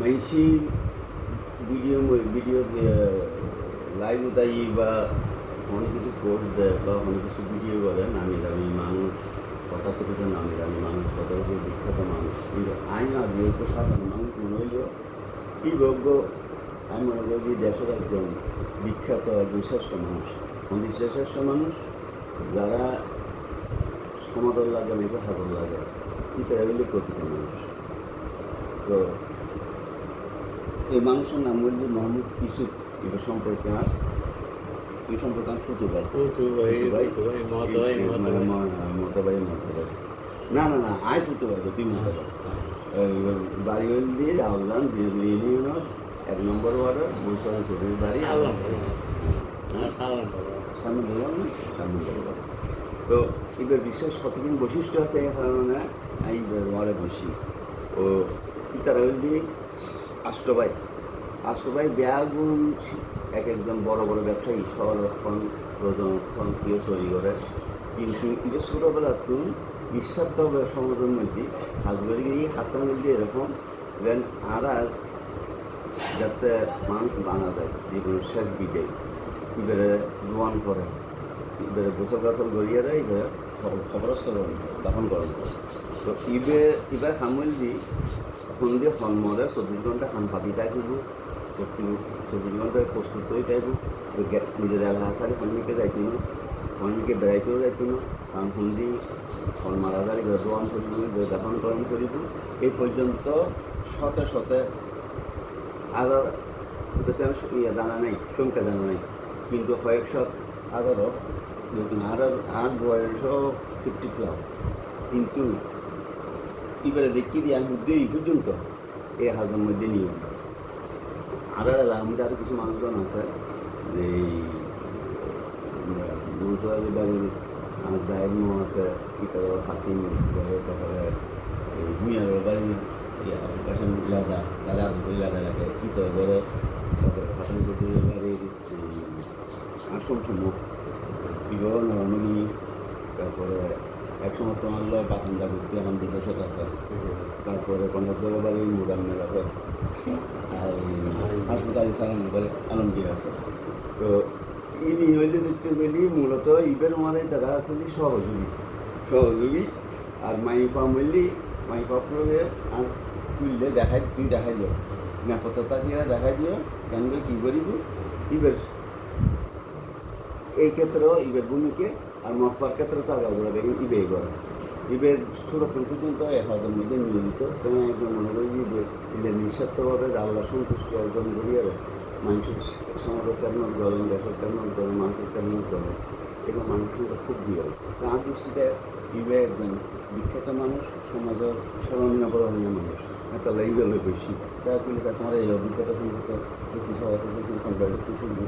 মাইসি video video live উঠাই বা অনেক কিছু কোর্স দেয় বা অনেক কিছু ভিডিও করে, নামি দামি মানুষ, কথা থেকে নামি দামি মানুষ, কথা থেকে বিখ্যাত মানুষ। কিন্তু আইন আর যেহেতু সাধারণ মানুষ মনে হইল, কি যোগ্য আমি মনে করি যে দেশের একজন বিখ্যাত, একজন শ্রেষ্ঠ মানুষ আমাদের শ্রেষ্ঠ মানুষ, যারা সমাদর লাগে অনেকে হাজর লাগে ইত্যাদি প্রকৃত মানুষ। তো এই মানুষের নাম বললি মোহাম্মদ ইসুফ এটা সম্পর্কে আর এই সম্পর্কে আমার ফুটু ভাই ফুটু ভাই, ফুটু ভাই, ফুটু ভাই, মতো ভাই, এই- এই মতো মানে ভাই। ম- মতো ভাই মতো ভাই না না না আয় ফুটু ভাই তুই মতো ভাই বাড়ি হইল দিয়ে রাহুলদান বিজলি ইউনিয়নের এক নম্বর ওয়ার্ডের বৈশাখ চৌধুরীর বাড়ি। হ্যাঁ, সামনে বললাম না সামনে বললাম তো এবার বিশেষ কতদিন বৈশিষ্ট্য আছে এই কারণে আমি ওয়ারে বসি। ও ইতারা হইলি আষ্টবাই আষ্টবাই ব্যাগুন, এক একজন বড় বড় ব্যবসায়ী সংরক্ষণ প্রজনক্ষণ কেউ চুরি করে। কিন্তু এটা ছোটোবেলার তুন নিঃস্বার্থভাবে সমাজের মধ্যে হাজগরি হাসান মধ্যে এরকম দেন আর যাতে মানুষ বানা যায় যে কোনো শেষ বিদে এবারে জোয়ান করে। এবারে গোসল গাছল গড়িয়ে দেয়, এবারে খবর দাফন করেন তো ইবে ইবার সামল দি সন্ধ্যে সন্মরে চব্বিশ ঘণ্টা খান পাতি থাকিব চব্বিশ ঘন্টায় প্রস্তুত হয়ে থাকব নিজের এলাকা সারি সন্মিকে যাইতো না সন্মিকে বেড়াইতেও যাইতো না কারণ সন্ধি ফল মারা যায় এবার দোয়ান করিব এবার দাফন করিব এই পর্যন্ত শতে শতে আমি ইয়ে জানা নাই, সংখ্যা জানা নাই, কিন্তু কয়েকশো আদারও নতুন আর আর বয়সও ফিফটি প্লাস কিন্তু এবারে দেখি দিয়ে আমি দুই পর্যন্ত। এই হাজার মধ্যে নিয়ে আর আমাদের আরও কিছু মানুষজন আছে, যে এই মনসুরালি জাহের আছে ইতার হাসিন তারপরে এই ভুঁইয়ার বাড়ি কাশন লাদা লাদা লাগে ইতার ঘরে তারপরে হাসান চৌধুরীর বাড়ির এই আশ্রম সমূহ তারপরে একসময় তোমার লয় বাসিন্দা ঘুরতে এখন বিদেশত আছে। তারপরে কন্যাদ্র বাড়ির মুদাম্মের আছে। আর হাসপাতাল সালাম করে আলমগীর আছে। তো এই হইলে দেখতে গেলি মূলত ইবের মানে যারা আছে যে সহযোগী। সহযোগী আর মাইপা মূল্যি মাইপা প্রয়োগে আর তুললে দেখাই, তুই দেখাই দিও। নাকততা দিয়ে দেখাই দিও কেন কী করিব? ইবের এই ক্ষেত্রেও ইবের ভূমিকে আর মফার ক্ষেত্রে তো আগে বলবে ইবে করে। ইবের সুরক্ষণ পর্যন্ত এক হাজার মধ্যে নিয়মিত। তুমি একদম মনে করি যে ইলে নিঃস্বার্থভাবে আল্লাহ সন্তুষ্টি অর্জন করিয়ে মানুষের সমাজের কেমন করেন দেশের কেমন করেন মানুষের কেমন করেন এবং মানুষের খুব বিরল। তার দৃষ্টিতে ইবে একজন বিখ্যাত মানুষ, সমাজের স্মরণীয় বরণীয় মানুষ। একটা লেগে গেলে বেশি। তাই পুলিশ তোমার এই অভিজ্ঞতা সম্পর্কে একটু সবাই সম্পর্কে একটু শুনবি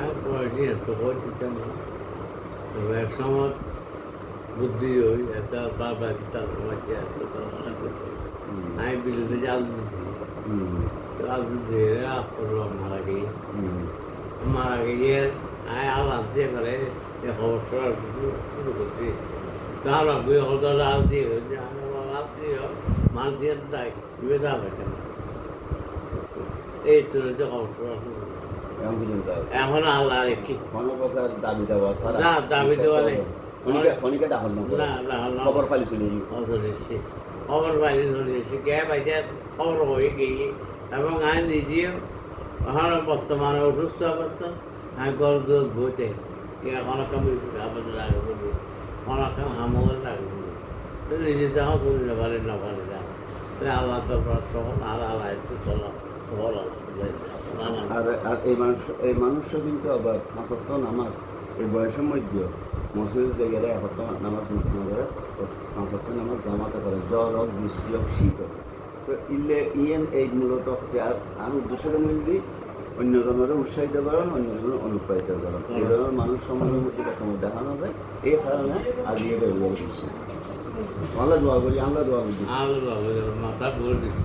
আর বয়সী এত এক সময় বুদ্ধি হই একটা বাবা তার মাঝে এত তারা করতো। আমি হুম। জাল দিতে আত্মর মারা গিয়ে মারা গিয়ে আমি আলাম দিয়ে করে এ খবর ছড়া শুরু করছি। তার হতো রাত দিয়ে হয়েছে আমি দিয়ে মানুষের দায় দাম হয়েছে এই চলেছে খবর ছড়া শুরু। এখন আল্লাহ কি? কোনো প্রকার দাবি দেওয়া ছাড়া না, দাবি দেওয়া নেই। খনিকা- খনিকা ডাহল না করে। না না না খবর ফালি চলে যাই খবর এসেছে খবর পাইলে চলে এসেছে কে পাইছে খবর হয়ে গিয়ে এবং আমি নিজেও এখন বর্তমানে অসুস্থ অবস্থা। আমি গর দোষ বইতে আবার আমার নিজে যখন চলি না পারে না পারে না আল্লাহ তো সহল আর আল্লাহ একটু চলা। আর আর এই মানুষ এই মানুষও কিন্তু আবার পাঁচত্ব নামাজ এই বয়সের মধ্যে মসজিদ জায়গায় একত্র নামাজ মিস না করে পাঁচত্ব নামাজ জামাতে করে জ্বর হোক বৃষ্টি হোক শীত হোক। তো ইলে ইয়েন এই মূলত আর আর উদ্দেশ্যের মধ্যে অন্যজনের উৎসাহিত করেন অন্যজনের অনুপ্রাণিত করেন এই ধরনের মানুষ সমাজের মধ্যে কখনো দেখানো যায়। এই কারণে আজকে বেরিয়ে দিচ্ছি। আল্লাহ দোয়া করি আল্লাহ দোয়া করি। আল্লাহ মাথা বলে দিচ্ছি।